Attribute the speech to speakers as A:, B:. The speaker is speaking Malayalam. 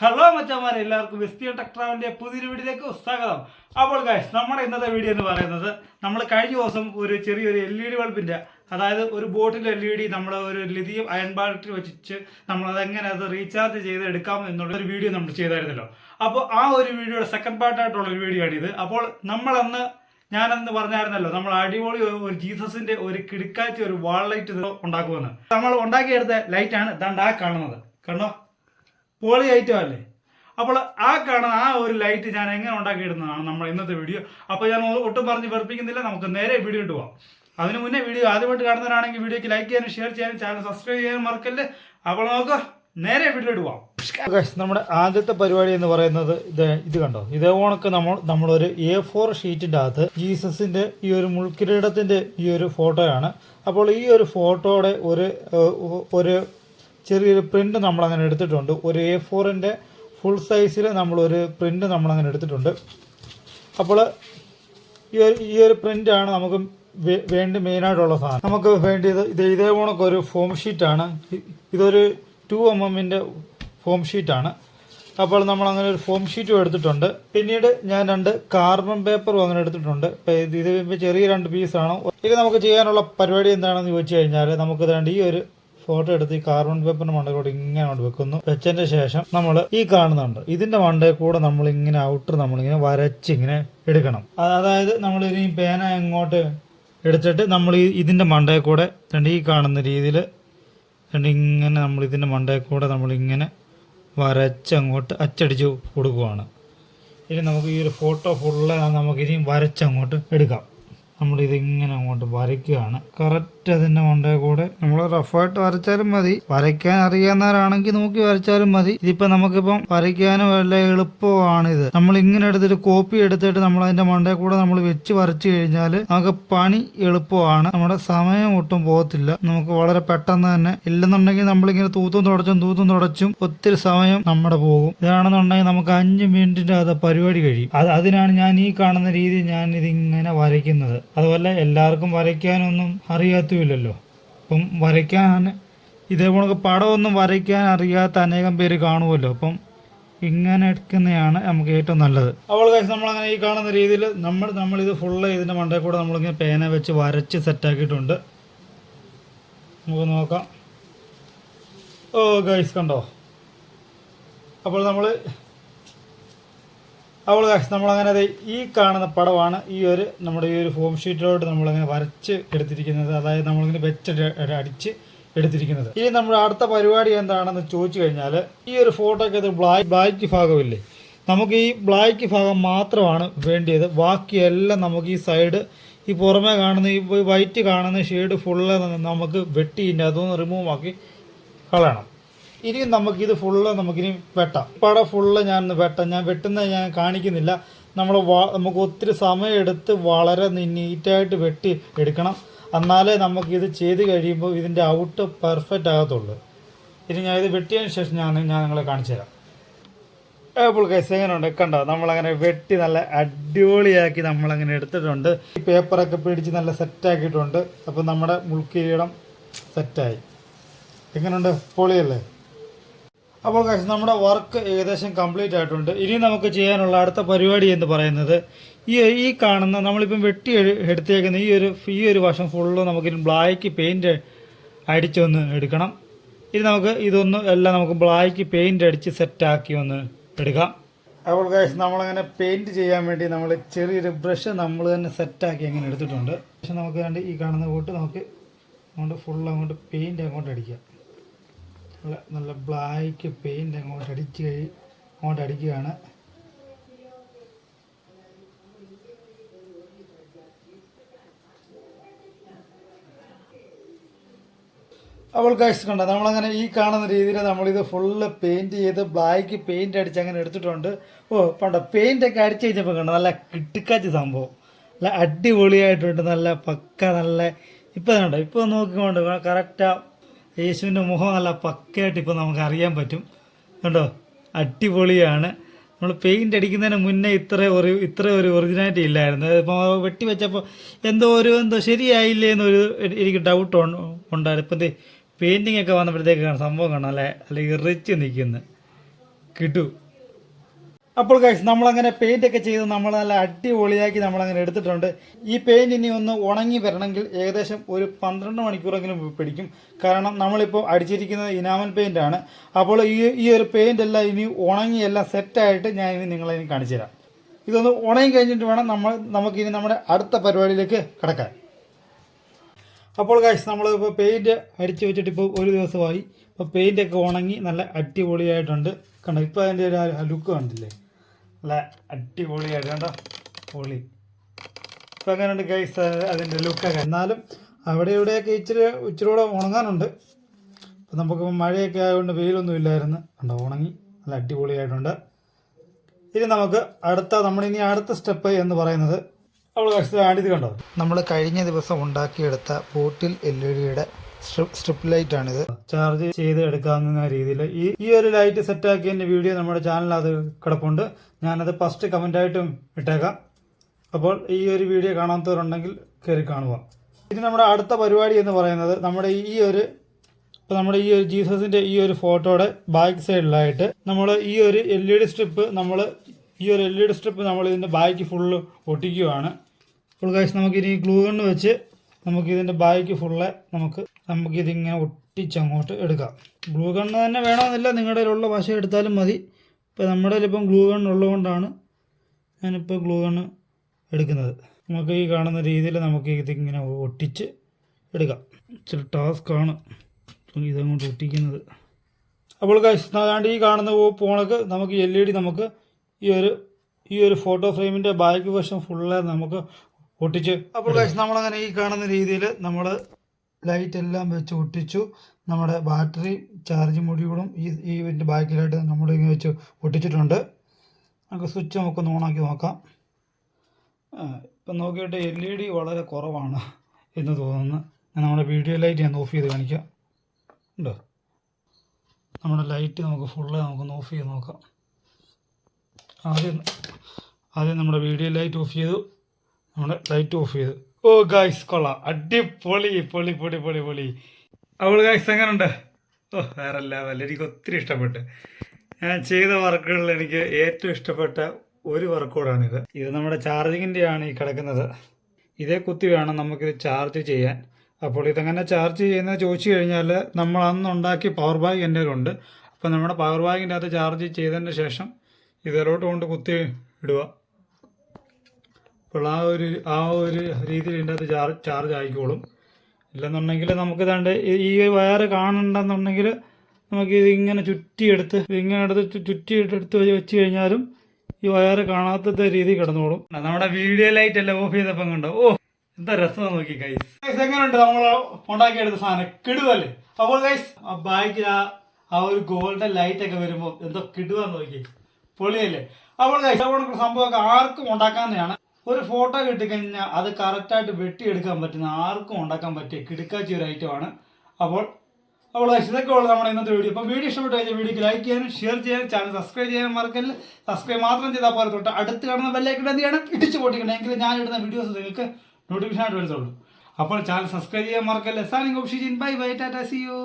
A: ഹലോ മച്ചന്മാരെ എല്ലാവർക്കും വെസ്റ്റിയൻ ടെക് ട്രാവലിന്റെ പുതിയൊരു വീഡിയോയിലേക്ക് സ്വാഗതം. അപ്പോൾ ഗൈസ് നമ്മുടെ ഇന്നത്തെ വീഡിയോ എന്ന് പറയുന്നത് നമ്മൾ കഴിഞ്ഞ ദിവസം ഒരു ചെറിയൊരു എൽ ഇ ഡി ബൾബിന്റെ അതായത് ഒരു ബോട്ടിൽ എൽ ഇ ഡി നമ്മൾ ഒരു ലിഥിയം അയൺ ബാറ്ററി വെച്ച് നമ്മൾ അതെങ്ങനെ അത് റീചാർജ് ചെയ്ത് എടുക്കാം എന്നുള്ള ഒരു വീഡിയോ നമ്മൾ ചെയ്തായിരുന്നല്ലോ. അപ്പോൾ ആ ഒരു വീഡിയോയുടെ സെക്കൻഡ് പാർട്ടായിട്ടുള്ള ഒരു വീഡിയോ ആണിത്. അപ്പോൾ നമ്മളന്ന് ഞാനെന്ന് പറഞ്ഞായിരുന്നല്ലോ നമ്മൾ അടിപൊളി ഒരു ജീസസിന്റെ ഒരു കിടക്കാച്ചി ഒരു വാൾ ലൈറ്റ് ഉണ്ടാക്കുമെന്ന്. നമ്മൾ ഉണ്ടാക്കിയെടുത്ത ലൈറ്റാണ് ദാണ്ട് കാണുന്നത്. കണ്ടോ? പോളി ഐറ്റം അല്ലേ അപ്പോൾ ആ കാണുന്ന ആ ഒരു ലൈറ്റ് ഞാൻ എങ്ങനെ ഉണ്ടാക്കിയിടുന്നതാണ് നമ്മൾ ഇന്നത്തെ വീഡിയോ അപ്പോൾ ഞാൻ ഒട്ടും പറഞ്ഞ് വെറുപ്പിക്കുന്നില്ല. നമുക്ക് നേരെ വീഡിയോ ഇട്ട് പോവാം. അതിന് മുന്നേ വീഡിയോ ആദ്യമായിട്ട് കാണുന്നവരാണെങ്കിൽ വീഡിയോക്ക് ലൈക്ക് ചെയ്യാനും ഷെയർ ചെയ്യാനും ചാനൽ സബ്സ്ക്രൈബ് ചെയ്യാനും മറക്കല്ലേ. അപ്പോൾ നമുക്ക് നേരെ വീഡിയോ ഇട്ട് പോവാം. നമ്മുടെ ആദ്യത്തെ പരിപാടി എന്ന് പറയുന്നത് ഇത് ഇത് കണ്ടോ? ഇതേ കണക്ക് നമ്മൾ നമ്മളൊരു എ ഫോർ ഷീറ്റിന്റെ അകത്ത് ജീസസിന്റെ ഈ ഒരു മുൾക്കിരീടത്തിന്റെ ഈ ഒരു ഫോട്ടോയാണ് അപ്പോൾ ഈ ഒരു ഫോട്ടോയുടെ ഒരു ഒരു ചെറിയൊരു പ്രിന്റ് നമ്മൾ അങ്ങനെ എടുത്തിട്ടുണ്ട്. ഒരു എ ഫോറിന്റെ ഫുൾ സൈസിൽ നമ്മളൊരു നമ്മൾ അങ്ങനെ എടുത്തിട്ടുണ്ട്. അപ്പോൾ ഈ ഒരു ഈ ഒരു പ്രിന്റാണ് നമുക്ക് വേണ്ടി മെയിനായിട്ടുള്ള സാധനം. നമുക്ക് വേണ്ടിയത് ഇത് ഇതേ കണക്ക് ഒരു ഫോം ഷീറ്റാണ് ഇതൊരു ടു എം എമ്മിന്റെ ഫോം ഷീറ്റാണ് അപ്പോൾ നമ്മൾ അങ്ങനെ ഒരു ഫോം ഷീറ്റും എടുത്തിട്ടുണ്ട്. പിന്നീട് ഞാൻ രണ്ട് കാർബൺ പേപ്പറും അങ്ങനെ എടുത്തിട്ടുണ്ട്. ഇത് ചെറിയ രണ്ട് പീസാണ് ഇത് നമുക്ക് ചെയ്യാനുള്ള പരിപാടി എന്താണെന്ന് ചോദിച്ചു കഴിഞ്ഞാൽ നമുക്ക് ഈ ഒരു ഫോട്ടോ എടുത്ത് ഈ കാർബൺ പേപ്പറിന്റെ മണ്ടയിലൂടെ ഇങ്ങനെ അങ്ങോട്ട് വെക്കുന്നു. വെച്ചതിന് ശേഷം നമ്മൾ ഈ കാണുന്നുണ്ട്. ഇതിന്റെ മണ്ടയിൽ കൂടെ നമ്മൾ ഇങ്ങനെ ഔട്ടർ വരച്ച് ഇങ്ങനെ എടുക്കണം. അതായത് നമ്മൾ ഇനി പേന എങ്ങോട്ട് എടുത്തിട്ട് നമ്മൾ ഈ ഇതിന്റെ മണ്ടയിൽ കൂടെ രണ്ട് ഈ കാണുന്ന രീതിയിൽ രണ്ട് ഇങ്ങനെ നമ്മൾ ഇതിന്റെ മണ്ടയിൽ കൂടെ നമ്മളിങ്ങനെ വരച്ച് അങ്ങോട്ട് അച്ചടിച്ച് കൊടുക്കുവാണ്. ഇനി നമുക്ക് ഈ ഒരു ഫോട്ടോ ഫുള്ള് നമുക്ക് ഇനി വരച്ചങ്ങോട്ട് എടുക്കാം. നമ്മളിത് ഇങ്ങനെ അങ്ങോട്ട് വരയ്ക്കുകയാണ്. കറക്റ്റ് അതിന്റെ മണ്ടേ കൂടെ. നമ്മൾ റഫായിട്ട് വരച്ചാലും മതി. വരയ്ക്കാൻ അറിയാവുന്നവരാണെങ്കിൽ നോക്കി വരച്ചാലും മതി. ഇതിപ്പോൾ നമുക്കിപ്പം വരയ്ക്കാനും വല്ല എളുപ്പമാണിത്. നമ്മൾ ഇങ്ങനെ എടുത്തിട്ട് കോപ്പി എടുത്തിട്ട് നമ്മൾ അതിന്റെ മണ്ടേ കൂടെ നമ്മൾ വെച്ച് വരച്ചു കഴിഞ്ഞാൽ നമുക്ക് പണി എളുപ്പമാണ്. നമ്മുടെ സമയം ഒട്ടും പോകത്തില്ല. നമുക്ക് വളരെ പെട്ടെന്ന് തന്നെ ഇല്ലെന്നുണ്ടെങ്കിൽ നമ്മളിങ്ങനെ തൂത്തും തുടച്ചും തൂത്തും തുടച്ചും ഒത്തിരി സമയം നമ്മുടെ പോകും. ഇതാണെന്നുണ്ടെങ്കിൽ നമുക്ക് അഞ്ച് മിനിറ്റിന്റെ അത് പരിപാടി കഴിയും. അത് അതിനാണ് ഞാൻ ഈ കാണുന്ന രീതി ഞാൻ ഇതിങ്ങനെ വരയ്ക്കുന്നത്. അതുപോലെ എല്ലാവർക്കും വരയ്ക്കാനൊന്നും അറിയാത്തുമില്ലല്ലോ അപ്പം വരയ്ക്കാൻ ഇതേപോലെ പടമൊന്നും വരയ്ക്കാൻ അറിയാത്ത അനേകം പേര് കാണുമല്ലോ. അപ്പം ഇങ്ങനെ എടുക്കുന്നതാണ് നമുക്ക് ഏറ്റവും നല്ലത്. അപ്പോൾ നമ്മൾ നമ്മളങ്ങനെ ഈ കാണുന്ന രീതിയിൽ നമ്മൾ നമ്മൾ നമ്മളിത് ഫുള്ള് ഇതിന്റെ മണ്ടയിൽ കൂടെ നമ്മളിങ്ങനെ പേന വെച്ച് വരച്ച് സെറ്റാക്കിയിട്ടുണ്ട് നമുക്ക് നോക്കാം. ഓ ഗൈസ് കണ്ടോ? അപ്പോൾ നമ്മൾ അപ്പോൾ നമ്മളങ്ങനെ ഈ കാണുന്ന പടമാണ് ഈ ഒരു നമ്മുടെ ഈ ഒരു ഫോം ഷീറ്റിലോട്ട് നമ്മളങ്ങനെ വരച്ച് എടുത്തിരിക്കുന്നത്. അതായത് നമ്മളിങ്ങനെ വെച്ച് അടിച്ച് എടുത്തിരിക്കുന്നത്. ഇനി നമ്മുടെ അടുത്ത പരിപാടി എന്താണെന്ന് ചോദിച്ചു കഴിഞ്ഞാൽ ഈ ഒരു ഫോട്ടോയ്ക്ക് അത് ബ്ലാക്ക് ബ്ലാക്ക് ഭാഗമില്ലേ? നമുക്ക് ഈ ബ്ലാക്ക് ഭാഗം മാത്രമാണ് വേണ്ടിയത്. ബാക്കിയെല്ലാം നമുക്ക് ഈ സൈഡ് ഈ പുറമേ കാണുന്ന ഈ വൈറ്റ് കാണുന്ന ഷെയ്ഡ് ഫുള്ള് നമുക്ക് വെട്ടി അതൊന്ന് റിമൂവ് ആക്കി കളയണം. ഇനി നമുക്കിത് ഫുള്ള് നമുക്കിനി വെട്ടാം. പട ഫുള്ള് ഞാൻ വെട്ടാം. ഞാൻ വെട്ടുന്നത് ഞാൻ കാണിക്കുന്നില്ല. നമ്മൾ നമുക്ക് ഒത്തിരി സമയമെടുത്ത് വളരെ നീറ്റായിട്ട് വെട്ടി എടുക്കണം. എന്നാലേ നമുക്കിത് ചെയ്ത് കഴിയുമ്പോൾ ഇതിന്റെ ഔട്ട് പെർഫെക്റ്റ് ആകത്തുള്ളൂ. ഇനി ഞാൻ ഇത് വെട്ടിയതിന് ശേഷം ഞാൻ ഞാൻ നിങ്ങളെ കാണിച്ചു തരാം. അപ്പോൾ കൈസ് എങ്ങനെയുണ്ട്? കണ്ടോ? നമ്മളങ്ങനെ വെട്ടി നല്ല അടിപൊളിയാക്കി നമ്മളങ്ങനെ എടുത്തിട്ടുണ്ട്. ഈ പേപ്പറൊക്കെ പിടിച്ച് നല്ല സെറ്റാക്കിയിട്ടുണ്ട് അപ്പോൾ നമ്മുടെ മുൾക്കിരീടം സെറ്റായി എങ്ങനെയുണ്ട്? പൊളിയല്ലേ? അപ്പോൾ guys, നമ്മുടെ വർക്ക് ഏകദേശം കംപ്ലീറ്റ് ആയിട്ടുണ്ട്. ഇനി നമുക്ക് ചെയ്യാനുള്ള അടുത്ത പരിപാടി എന്ന് പറയുന്നത് ഈ ഈ കാണുന്ന നമ്മളിപ്പം വെട്ടി എടുത്തേക്കുന്ന ഈ ഒരു ഈ ഒരു വശം ഫുള്ള് നമുക്ക് ബ്ലാക്ക് പെയിന്റ് അടിച്ചൊന്ന് എടുക്കണം. ഇനി നമുക്ക് ഇതൊന്ന് എല്ലാം നമുക്ക് ബ്ലാക്ക് പെയിന്റ് അടിച്ച് സെറ്റാക്കി ഒന്ന് എടുക്കാം. അപ്പോൾ കാശ് നമ്മളങ്ങനെ പെയിന്റ് ചെയ്യാൻ വേണ്ടി നമ്മൾ ചെറിയൊരു ബ്രഷ് നമ്മൾ തന്നെ സെറ്റാക്കി അങ്ങനെ എടുത്തിട്ടുണ്ട്. പക്ഷെ നമുക്ക് ഈ കാണുന്ന കൂട്ട് നമുക്ക് അങ്ങോട്ട് ഫുൾ അങ്ങോട്ട് പെയിന്റ് അങ്ങോട്ട് അടിക്കാം. നല്ല ബ്ലാക്ക് പെയിന്റ് അങ്ങോട്ട് അടിച്ച് കഴി അങ്ങോട്ട് അടിക്കുകയാണ്. അപ്പോൾ ഗൈസ് കണ്ട നമ്മളങ്ങനെ ഈ കാണുന്ന രീതിയിൽ നമ്മളിത് ഫുള്ള് പെയിന്റ് ചെയ്ത് ബ്ലാക്ക് പെയിന്റ് അടിച്ച് അങ്ങനെ എടുത്തിട്ടുണ്ട്. ഓ പണ്ട പെയിന്റ് ഒക്കെ അടിച്ച് കഴിഞ്ഞപ്പോൾ കണ്ട നല്ല കിട്ടിക്കാച്ച സംഭവം. നല്ല അടിപൊളിയായിട്ടുണ്ട് നല്ല പക്ക നല്ല ഇപ്പം കണ്ടോ ഇപ്പോൾ നോക്കിക്കൊണ്ട് കറക്റ്റാ യേശുവിന്റെ മുഖം നല്ല പക്കയായിട്ട് ഇപ്പോൾ നമുക്ക് അറിയാൻ പറ്റും. കണ്ടോ? അടിപൊളിയാണ്. നമ്മൾ പെയിന്റ് അടിക്കുന്നതിന് മുന്നേ ഇത്ര ഒരു ഇത്ര ഒരു ഒറിജിനാലിറ്റി ഇല്ലായിരുന്നു. ഇപ്പോൾ വെട്ടി വെച്ചപ്പോൾ എന്തോ ഒരു എന്തോ ശരിയായില്ലേ എന്നൊരു എനിക്ക് ഡൗട്ട് ഉണ്ടായിരുന്നു. ഇപ്പം പെയിന്റിങ് ഒക്കെ വന്നപ്പോഴത്തേക്കാണ് സംഭവം കാണാം അല്ലേ? അല്ലെങ്കിൽ റിച്ച് നിൽക്കുന്നത് കിട്ടു അപ്പോൾ ഗൈസ് നമ്മളങ്ങനെ പെയിന്റ് ഒക്കെ ചെയ്ത് നമ്മൾ നല്ല അടിപൊളിയാക്കി നമ്മളങ്ങനെ എടുത്തിട്ടുണ്ട്. ഈ പെയിന്റ് ഇനി ഒന്ന് ഉണങ്ങി വരണമെങ്കിൽ ഏകദേശം ഒരു പന്ത്രണ്ട് മണിക്കൂറെങ്കിലും പിടിക്കും. കാരണം നമ്മളിപ്പോൾ അടിച്ചിരിക്കുന്നത് ഇനാമൽ പെയിന്റ് ആണ്. അപ്പോൾ ഈ ഈ ഒരു പെയിന്റ് എല്ലാം ഇനി ഉണങ്ങി എല്ലാം സെറ്റായിട്ട് ഞാൻ ഇനി നിങ്ങളെ ഇനി കാണിച്ചു തരാം. ഇതൊന്ന് ഉണങ്ങി കഴിഞ്ഞിട്ട് വേണം നമ്മൾ നമുക്കിനി നമ്മുടെ അടുത്ത പരിപാടിയിലേക്ക് കിടക്കാൻ. അപ്പോൾ ഗൈസ് നമ്മളിപ്പോൾ പെയിന്റ് അടിച്ച് വെച്ചിട്ട് ഇപ്പോൾ ഒരു ദിവസമായി. ഇപ്പോൾ പെയിന്റൊക്കെ ഉണങ്ങി നല്ല അടിപൊളിയായിട്ടുണ്ട്. കണ്ടോ ഇപ്പോൾ അതിന്റെ ഒരു ലുക്ക് കണ്ടില്ലേ? നല്ല അടിപൊളിയായിട്ട് കണ്ടോ? പൊളി. ഇപ്പം എങ്ങനെയുണ്ട് ഗൈസ് അതിന്റെ ലുക്കൊക്കെ എന്നാലും അവിടെ ഇവിടെയൊക്കെ ഇച്ചിരി ഇച്ചിരി കൂടെ ഉണങ്ങാനുണ്ട്. അപ്പം നമുക്ക് മഴയൊക്കെ ആയതുകൊണ്ട് വെയിലൊന്നും ഇല്ലായിരുന്നു. കണ്ടോ ഉണങ്ങി. നല്ല അടിപൊളിയായിട്ടുണ്ട്. ഇനി നമുക്ക് അടുത്ത നമ്മളിനി അടുത്ത സ്റ്റെപ്പ് എന്ന് പറയുന്നത് അവൾ ഇത് കണ്ടോ? നമ്മൾ കഴിഞ്ഞ ദിവസം ഉണ്ടാക്കിയെടുത്ത ബോട്ടിൽ എൽ ഇ ഡിയുടെ സ്ട്രിപ്പ് ലൈറ്റ് ആണിത്. ചാർജ് ചെയ്ത് എടുക്കാവുന്ന രീതിയിൽ. ഈ ഈ ഒരു ലൈറ്റ് സെറ്റ് ആക്കിയതിന്റെ വീഡിയോ നമ്മുടെ ചാനലിൽ അത് കിടപ്പുണ്ട്. ഞാനത് ഫസ്റ്റ് കമന്റ് ആയിട്ടും ഇട്ടേക്കാം. അപ്പോൾ ഈ ഒരു വീഡിയോ കാണാത്തവരുണ്ടെങ്കിൽ കയറി കാണുക. ഇത് നമ്മുടെ അടുത്ത പരിപാടി എന്ന് പറയുന്നത് നമ്മുടെ ഈ ഒരു ഇപ്പോൾ നമ്മുടെ ഈ ഒരു ജീസസിന്റെ ഈ ഒരു ഫോട്ടോയുടെ ബാക്ക് സൈഡിലായിട്ട് നമ്മൾ ഈ ഒരു എൽ ഇ ഡി സ്ട്രിപ്പ് നമ്മൾ ഈ ഒരു എൽ ഇ ഡി സ്ട്രിപ്പ് നമ്മൾ ഇതിന്റെ ബാക്ക് ഫുള്ള് ഒട്ടിക്കുകയാണ് അപ്പോൾ കാശ് നമുക്കിനി ഗ്ലൂ കണ്ണ് വെച്ച് നമുക്ക് ഇതിന്റെ ബാക്ക് ഫുള്ള് നമുക്ക് നമുക്ക് നമുക്കിതിങ്ങനെ ഒട്ടിച്ചങ്ങോട്ട് എടുക്കാം. ഗ്ലൂ ഗണ്ണ് തന്നെ വേണമെന്നില്ല. നിങ്ങളുടെ കയ്യിലുള്ള വശം എടുത്താലും മതി. ഇപ്പോൾ നമ്മുടെ കയ്യിലിപ്പം ഗ്ലൂ ഗണ്ണ് ഉള്ളതുകൊണ്ടാണ് ഞാനിപ്പോൾ ഗ്ലൂ ഗണ്ണ് എടുക്കുന്നത്. നമുക്ക് ഈ കാണുന്ന രീതിയിൽ നമുക്ക് ഇതിങ്ങനെ ഒട്ടിച്ച് എടുക്കാം. ഇച്ചിരി ടാസ്ക്കാണ് ഇതങ്ങോട്ട് ഒട്ടിക്കുന്നത്. അപ്പോൾ കാശ് അതാണ്ട് ഈ കാണുന്ന പോണക്ക് നമുക്ക് എൽ ഇ ഡി നമുക്ക് ഈ ഒരു ഈ ഒരു ഫോട്ടോ ഫ്രെയിമിന്റെ ബാക്ക് വശം ഫുള്ള് നമുക്ക് ഒട്ടിച്ച് അപ്പോൾ നമ്മൾ അങ്ങനെ ഈ കാണുന്ന രീതിയിൽ നമ്മൾ ലൈറ്റ് എല്ലാം വെച്ച് ഒട്ടിച്ചു. നമ്മുടെ ബാറ്ററി ചാർജ് മൊഡ്യൂളും ഈ ഈ ഇതിന്റെ ബാക്കിലായിട്ട് നമ്മൾ ഇങ്ങനെ വെച്ച് ഒട്ടിച്ചിട്ടുണ്ട്. നമുക്ക് സ്വിച്ച് നമുക്കൊന്ന് ഓണാക്കി നോക്കാം. ഇപ്പം നോക്കിയിട്ട് എൽ ഇ ഡി വളരെ കുറവാണ് എന്ന് തോന്നുന്നു. ഞാൻ നമ്മുടെ വീഡിയോ ലൈറ്റ് ഞാൻ ഓഫ് ചെയ്ത് കാണിക്കാം. ഉണ്ടോ? നമ്മുടെ ലൈറ്റ് നമുക്ക് ഫുള്ള് നമുക്കൊന്ന് ഓഫ് ചെയ്ത് നോക്കാം. ആദ്യം ആദ്യം നമ്മുടെ വീഡിയോ ലൈറ്റ് ഓഫ് ചെയ്തു. നമ്മുടെ ലൈറ്റ് ഓഫ് ചെയ്ത്. ഓ ഗായ്സ് കൊള്ളാം. അടിപൊളി പൊളി പൊളി പൊളി പൊളി. അവൾ ഗായ്സ് എങ്ങനെയുണ്ട് ഓ വേറെ ലെവൽ എനിക്ക് ഒത്തിരി ഇഷ്ടപ്പെട്ട്. ഞാൻ ചെയ്ത വർക്കുകളിൽ എനിക്ക് ഏറ്റവും ഇഷ്ടപ്പെട്ട ഒരു വർക്കോടാണിത് ഇത് നമ്മുടെ ചാർജിങ്ങിന്റെ ആണ് ഈ കിടക്കുന്നത്. ഇതേ കുത്തി വേണം നമുക്കിത് ചാർജ് ചെയ്യാൻ. അപ്പോൾ ഇതങ്ങനെ ചാർജ് ചെയ്യുന്നത് ചോദിച്ചു കഴിഞ്ഞാൽ നമ്മൾ അന്ന് ഉണ്ടാക്കിയ പവർ ബാങ്ക് എന്റെ ഉണ്ട് അപ്പോൾ നമ്മുടെ പവർ ബാഗിന്റെ അകത്ത് ചാർജ് ചെയ്തതിന് ശേഷം ഇതിലോട്ട് കൊണ്ട് കുത്തി ഇടുക. അപ്പോൾ ആ ഒരു ആ ഒരു രീതിയിൽ ഇതിന്റെ അകത്ത് ചാർജ് ചാർജ് ആയിക്കോളും. ഇല്ലെന്നുണ്ടെങ്കിൽ നമുക്ക് ഇതാണ്ട് ഈ- വയർ കാണണ്ടെന്നുണ്ടെങ്കിൽ നമുക്ക് ഇത് ഇങ്ങനെ ചുറ്റിയെടുത്ത് ഇങ്ങനെ എടുത്ത് ചുറ്റിയിട്ടെടുത്ത് വെച്ച് കഴിഞ്ഞാലും ഈ വയർ കാണാത്ത രീതി കിടന്നോളും. നമ്മുടെ വീഡിയോ ലൈറ്റ് എല്ലാം ഓഫ് ചെയ്തപ്പം കണ്ടോ? ഓ എന്താ രസം നോക്കി ഗൈസ് എങ്ങനെയുണ്ട് നമ്മൾ ഉണ്ടാക്കിയെടുത്ത സാധനം? കിടുവല്ലേ? അപ്പോൾ ഗൈസ് ആ ബാക്കിൽ ആ ആ ഒരു ഗോൾഡൻ ലൈറ്റ് ഒക്കെ വരുമ്പോൾ എന്തോ കിടുവാന്ന് നോക്കി. പൊളിയല്ലേ? അപ്പോൾ ഗൈസ് അവിടെ സംഭവമൊക്കെ ആർക്കും ഉണ്ടാക്കാൻ ഉണ്ടാക്കാവുന്നതാണ് ഒരു ഫോട്ടോ കിട്ടിക്കഴിഞ്ഞാൽ അത് കറക്റ്റായിട്ട് വെട്ടിയെടുക്കാൻ പറ്റുന്ന ആർക്കും ഉണ്ടാക്കാൻ പറ്റിയ കിടുക്കാച്ചി ഒരു ഐറ്റമാണ് അപ്പോൾ അപ്പോൾ ഇതൊക്കെ ഉള്ളത് നമ്മുടെ ഇന്നത്തെ വീഡിയോ അപ്പോൾ വീഡിയോ ഇഷ്ടപ്പെട്ടു കഴിഞ്ഞാൽ വീഡിയോക്ക് ലൈക്ക് ചെയ്യാനും ഷെയർ ചെയ്യാനും ചാനൽ സബ്സ്ക്രൈബ് ചെയ്യാനും മറക്കല്ല സബ്സ്ക്രൈബ് മാത്രം ചെയ്താൽ പോലെ തൊട്ട് അടുത്ത് കാണുന്ന ബെല്ലൈക്കൺ എന്ത് ചെയ്യണം? ഇടിച്ചു പൊട്ടിക്കണം. എങ്കിൽ ഞാൻ ഇടുന്ന വീഡിയോസ് നിങ്ങൾക്ക് നോട്ടിഫിക്കേഷൻ ആയിട്ട് വരുത്തുള്ളൂ അപ്പോൾ ചാനൽ സബ്സ്ക്രൈബ് ചെയ്യാൻ മറക്കല്ല സാറിംഗ് of Sheejin. Bye bye tata see you